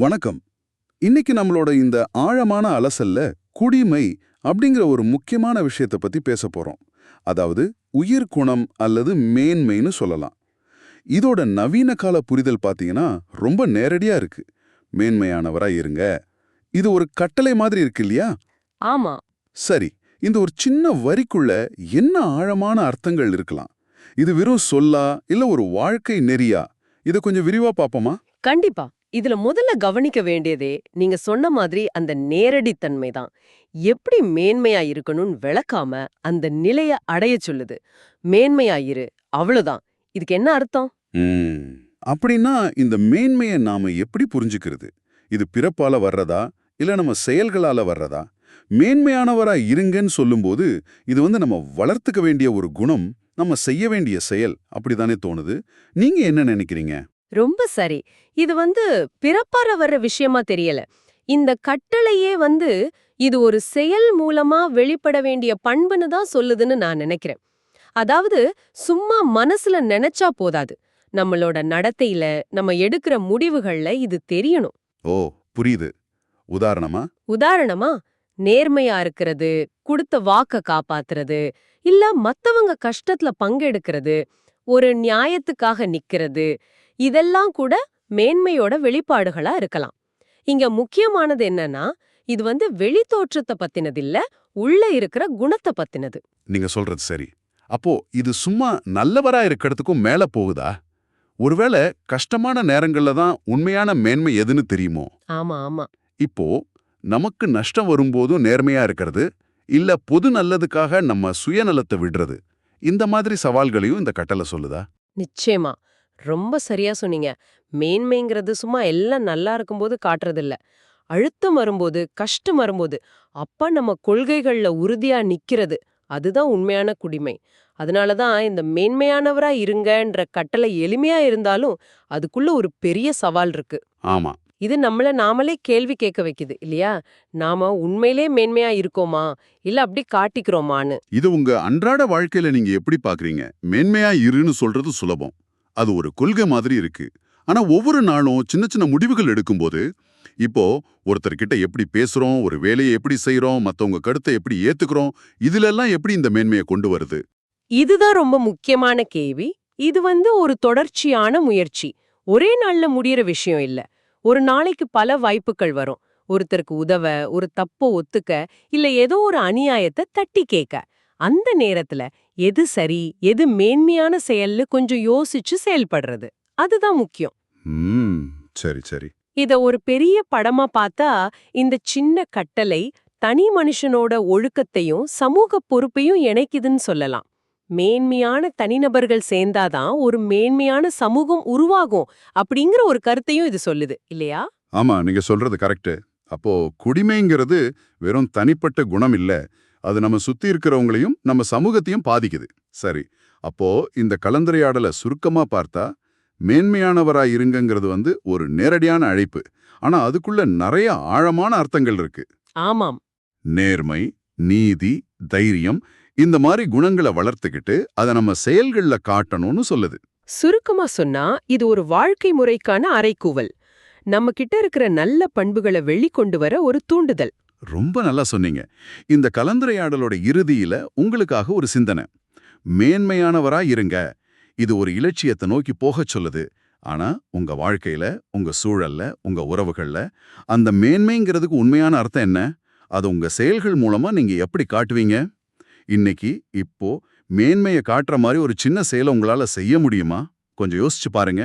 வணக்கம். இன்னைக்கு நம்மளோட இந்த ஆழமான அலசல்ல குடிமை அப்படிங்கிற ஒரு முக்கியமான விஷயத்தை பத்தி பேச போறோம். அதாவது உயிர் குணம் அல்லது மேன்மைன்னு சொல்லலாம். இதோட நவீன கால புரிதல் பார்த்தீங்கன்னா ரொம்ப நேரடியா இருக்கு. மேன்மையானவரா இருங்க. இது ஒரு கட்டளை மாதிரி இருக்கு இல்லையா? ஆமா. சரி இந்த ஒரு சின்ன வரிக்குள்ள என்ன ஆழமான அர்த்தங்கள் இருக்கலாம்? இது வெறும் சொல்லா இல்ல ஒரு வாழ்க்கை நெறியா? இதை கொஞ்சம் விரிவா பாப்போமா? கண்டிப்பா. இதுல முதல்ல கவனிக்க வேண்டியதே நீங்க சொன்ன மாதிரி அந்த நேரடித்தன்மை தான். எப்படி மேன்மையா இருக்கணும்னு விளக்காம அந்த நிலைய அடைய சொல்லுது. மேன்மையா இரு அவ்வளவுதான். இதுக்கு என்ன அர்த்தம்? அப்படின்னா இந்த மேன்மையை நாம எப்படி புரிஞ்சுக்கிறது? இது பிறப்பால வர்றதா? இல்ல நம்ம செயல்களால வர்றதா? மேன்மையானவரா இருங்கன்னு சொல்லும்போது இது வந்து நம்ம வளர்த்துக்க வேண்டிய ஒரு குணம் நம்ம செய்ய வேண்டிய செயல் அப்படிதானே தோணுது. நீங்க என்ன நினைக்கிறீங்க? ரொம்ப சரி. இது வந்து பிறப்பார வர்ற விஷயமா தெரியல. இந்த கட்டளையே வந்து இது ஒரு செயல் மூலமா வெளிப்பட வேண்டிய பண்புன்னு தான் சொல்லுதுன்னு நான் நினைக்கிறேன். அதாவது சும்மா மனசுல நினைச்சா போதாது. நம்மளோட நடத்தையில நம்ம எடுக்கிற முடிவுகள்ல இது தெரியணும். ஓ புரியுது. உதாரணமா? உதாரணமா நேர்மையா இருக்கிறது கொடுத்த வாக்க காப்பாத்துறது இல்ல மத்தவங்க கஷ்டத்துல பங்கெடுக்கிறது ஒரு நியாயத்துக்காக நிக்கிறது இதெல்லாம் கூட மேன்மையோட வெளிப்பாடுகளா இருக்கலாம். இங்க முக்கியமானது என்னன்னா இது வந்து வெளி தோற்றத்தை பத்தினது இல்ல உள்ள இருக்கிற குணத்தை பத்தினது. நீங்க சொல்றது சரி. அப்போ இது சும்மா நல்லவரா இருக்கிறதுக்கும் மேல போகுதா? ஒருவேளை கஷ்டமான நேரங்கள்ல தான் உண்மையான மேன்மை எதுன்னு தெரியுமோ? ஆமா ஆமா. இப்போ நமக்கு நஷ்டம் வரும்போதும் நேர்மையா இருக்கிறது இல்ல பொது நல்லதுக்காக நம்ம சுயநலத்தை விடுறது. இந்த மாதிரி சவால்களையும் இந்த கட்டளை சொல்லுதா? நிச்சயமா. ரொம்ப சரியா சொன்னீங்க. மேன்மைங்கிறது சும்மா எல்லாம் நல்லா இருக்கும்போது காட்டுறது இல்ல அழுத்தம் வரும்போது கஷ்டம் வரும்போது அப்ப நம்ம கொள்கைகள்ல உறுதியா நிக்கிறது அதுதான் உண்மையான குடிமை. அதனாலதான் இந்த மேன்மையானவரா இருங்கன்ற கட்டளை எளிமையா இருந்தாலும் அதுக்குள்ள ஒரு பெரிய சவால் இருக்கு. ஆமா. இது நம்மள நாமளே கேள்வி கேட்க வைக்குது இல்லையா? நாம உண்மையிலே மேன்மையா இருக்கோமா? இல்ல அப்படி காட்டிக்கிறோமான்னு. இது உங்க அன்றாட வாழ்க்கையில நீங்க எப்படி பாக்குறீங்க? மேன்மையா இருன்னு சொல்றது சுலபம். அது ஒரு கொள்கை மாதிரி இருக்கு. ஆனா ஒவ்வொரு நாளும் சின்ன சின்ன முடிவுகள் எடுக்கும்போது இப்போ ஒருத்தர்கிட்ட எப்படி பேசுறோம் ஒரு வேலையை எப்படி செய்யறோம் மத்தவங்க கருத்தை எப்படி ஏத்துக்கிறோம் இதுல எல்லாம் எப்படி இந்த மேன்மையை கொண்டு வருது? இதுதான் ரொம்ப முக்கியமான கேள்வி. இது வந்து ஒரு தொடர்ச்சியான முயற்சி. ஒரே நாள்ல முடியற விஷயம் இல்ல. ஒரு நாளைக்கு பல வாய்ப்புகள் வரும். ஒருத்தருக்கு உதவ ஒரு தப்ப ஒத்துக்க இல்ல ஏதோ ஒரு அநியாயத்தை தட்டி கேட்க. அந்த நேரத்துல எது சரி எது மேன்மையான செயல்னு கொஞ்சம் யோசிச்சு செயல்படுறது. அதுதான் முக்கியம். சரி சரி. இத ஒரு பெரிய படமா பார்த்தா இந்த சின்ன கட்டளை தனி மனுஷனோட ஒழுக்கத்தையும் சமூக பொறுப்பையும் இணைக்குதுன்னு சொல்லலாம். மேன்மையான தனிநபர்கள் சேர்ந்தாதான் ஒரு மேன்மையான சமூகம் உருவாகும் அப்படிங்கிற ஒரு கருத்தையும் இது சொல்லுது இல்லையா? ஆமா நீங்க சொல்றது கரெக்ட் அப்போ குடிமைங்கிறது வெறும் தனிப்பட்ட குணம் இல்ல. அது நம்ம சுத்தி இருக்கிறவங்களையும் நம்ம சமூகத்தையும் பாதிக்குது. சரி அப்போ இந்த கலந்துரையாடலை சுருக்கமா பார்த்தா மேன்மையானவரா இருங்கங்கிறது வந்து ஒரு நேரடியான அழைப்பு. ஆனா அதுக்குள்ள நிறைய ஆழமான அர்த்தங்கள் இருக்கு. ஆமாம். நேர்மை நீதி தைரியம் இந்த மாதிரி குணங்களை வளர்த்துக்கிட்டு அதை நம்ம செயல்கள்ல காட்டணும்னு சொல்லுது. சுருக்கமா சொன்னா இது ஒரு வாழ்க்கை முறைக்கான அறைகூவல். நம்ம கிட்ட இருக்கிற நல்ல பண்புகளை வெளிக்கொண்டு வர ஒரு தூண்டுதல். ரொம்ப நல்லா சொன்னீங்க. இந்த கலந்துரையாடலோட இறுதியில உங்களுக்காக ஒரு சிந்தனை. மேன்மையானவரா இருங்க. இது ஒரு இலட்சியத்தை நோக்கி போகச் சொல்லுது. ஆனா உங்க வாழ்க்கையில உங்க சூழல்ல உங்க உறவுகள்ல அந்த மேன்மைங்கிறதுக்கு உண்மையான அர்த்தம் என்ன? அது உங்க செயல்கள் மூலமா நீங்க எப்படி காட்டுவீங்க? இன்னைக்கு இப்போ மேன்மையை காட்டுற மாதிரி ஒரு சின்ன செயலை உங்களால செய்ய முடியுமா? கொஞ்சம் யோசிச்சு பாருங்க.